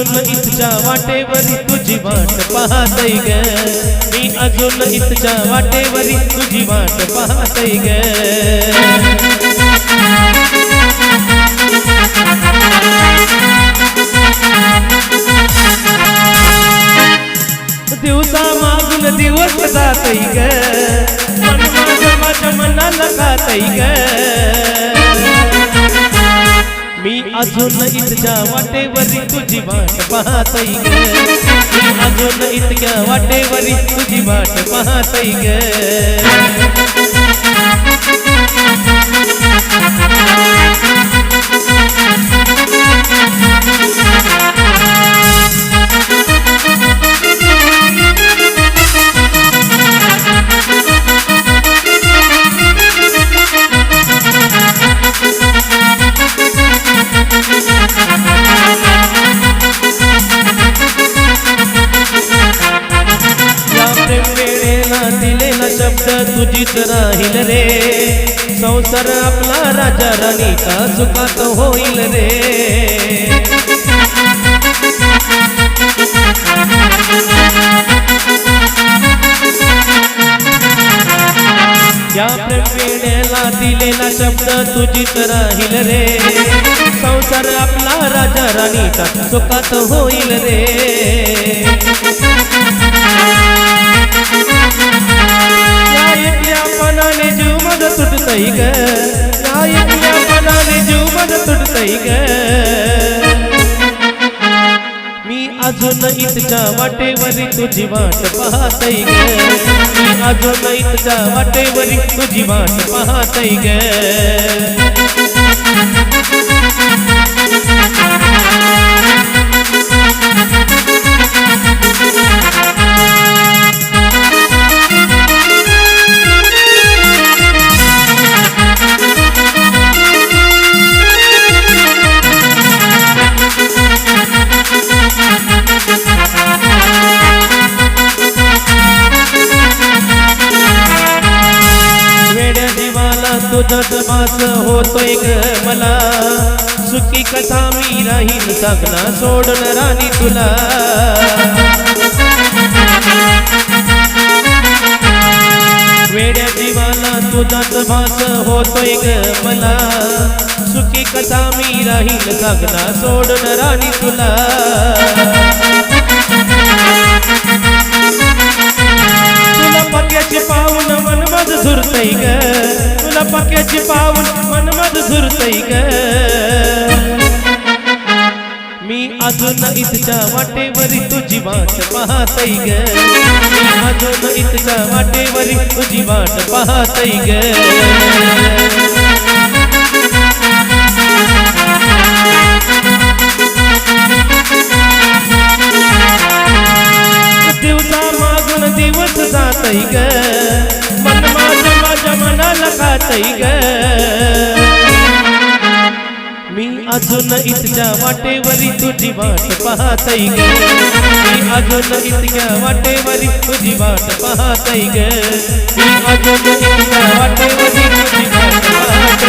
इथच्या वाटेवरी तुझी वाट पाहतय ग मी अजून इथच्या वाटेवरी तुझी वाट पाहतय ग दिवसा मागून दिवस जातय ग मन माझं माझ्या मनाला खातय ग अजून इतक्या वाटेवरी तुझी वाट पाहत अजून इतक्या वाटेवरी तुझी वाट पाहत ग. रे संसार आपला राजा राणीचा सुखात होईल रे. या प्रेम दिलेला शब्द तुझीच राहील रे. संसार आपला राजा राणीचा सुखात होईल रे. नाही ग. मी अजून इतच्या वाटेवरी तुझी वाट पाहतय ग. मी अजून इतच्या वाटेवरी तुझी वाट पाहतय ग. तुझाच मास होतोय ग मला. सुखी कथा मी राहील सांगना सोडून राणी तुला. वेड्या जीवाला तुझाच भास होतोय ग मला. सुखी कथा मी राहील सांगना सोडून राणी तुला. तुला पक्याची मन मज झुरतय ग. पक्याची पाऊन मनमध मज झुरतय ग. मी अजून इतच्या वाटेवरी तुझी वाट पाहतय ग. अजून इतच्या वाटेवरी तुझी वाट पाहतय ग. दिवसा मागून दिवस जातय ग. मनाला ग. मी अजून इतक्या वाटेवरी तुझी वाट पाहतय ग. मी अजून इतक्या वाटेवरी तुझी वाट पाहतय ग. मी अजून इतक्या वाटेवरी तुझी वाट पाहतय